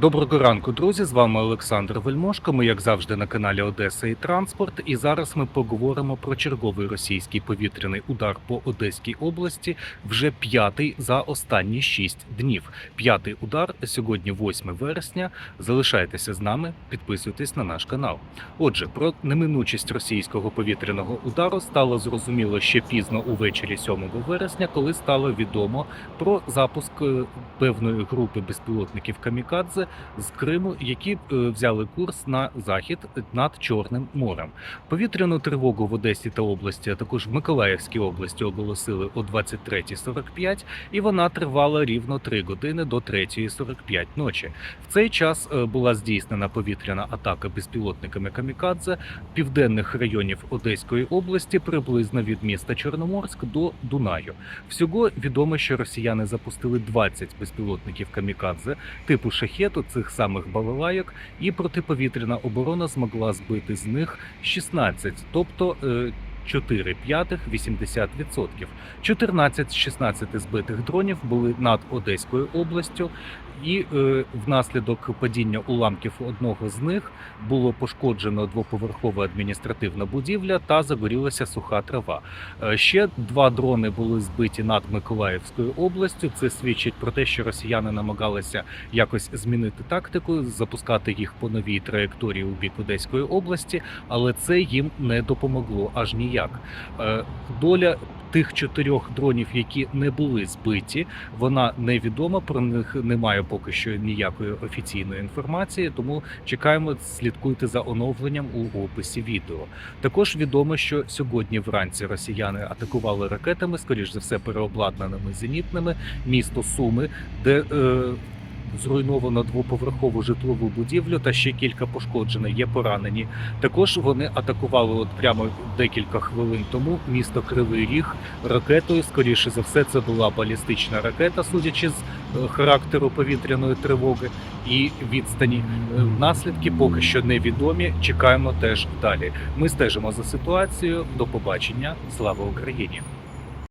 Доброго ранку, друзі. З вами Олександр Вельмошко. Ми, як завжди, на каналі Одеса і Транспорт. І зараз ми поговоримо про черговий російський повітряний удар по Одеській області. Вже п'ятий за останні шість днів. П'ятий удар сьогодні, 8 вересня. Залишайтеся з нами, підписуйтесь на наш канал. Отже, про неминучість російського повітряного удару стало зрозуміло ще пізно увечері 7 вересня, коли стало відомо про запуск е, певної групи безпілотників Камікадзе з Криму, які е, взяли курс на захід над Чорним морем. Повітряну тривогу в Одесі та області, а також в Миколаївській області оголосили о 23.45, і вона тривала рівно 3 години до 3.45 ночі. В цей час е, була здійснена повітряна атака безпілотниками Камікадзе південних районів Одеської області, приблизно від міста Чорноморськ до Дунаю. Всього відомо, що росіяни запустили 20 безпілотників Камікадзе типу шахету цих самих балалайок, і протиповітряна оборона змогла збити з них 16, тобто. е, 4 п'ятих 80%. 14 з 16 збитих дронів були над Одеською областю, і е, внаслідок падіння уламків одного з них було пошкоджено двоповерхова адміністративна будівля та загорілася суха трава. Е, Ще два дрони були збиті над Миколаївською областю. Це свідчить про те, що росіяни намагалися якось змінити тактику, запускати їх по новій траєкторії у бік Одеської області, але це їм не допомогло аж ніяк. Е, Доля тих чотирьох дронів, які не були збиті, вона невідома. Про них немає поки що ніякої офіційної інформації. Тому чекаємо, слідкуйте за оновленням у описі відео. Також відомо, що сьогодні вранці росіяни атакували ракетами, скоріш за все, переобладнаними зенітними місто Суми, де е, зруйновано двоповерхову житлову будівлю та ще кілька пошкоджено. Є поранені. Також вони атакували от прямо декілька хвилин тому місто Кривий Ріг ракетою. Скоріше за все, це була балістична ракета, судячи з е, характеру повітряної тривоги і відстані. Е, Наслідки поки що невідомі. Чекаємо теж далі. Ми стежимо за ситуацією. До побачення. Слава Україні!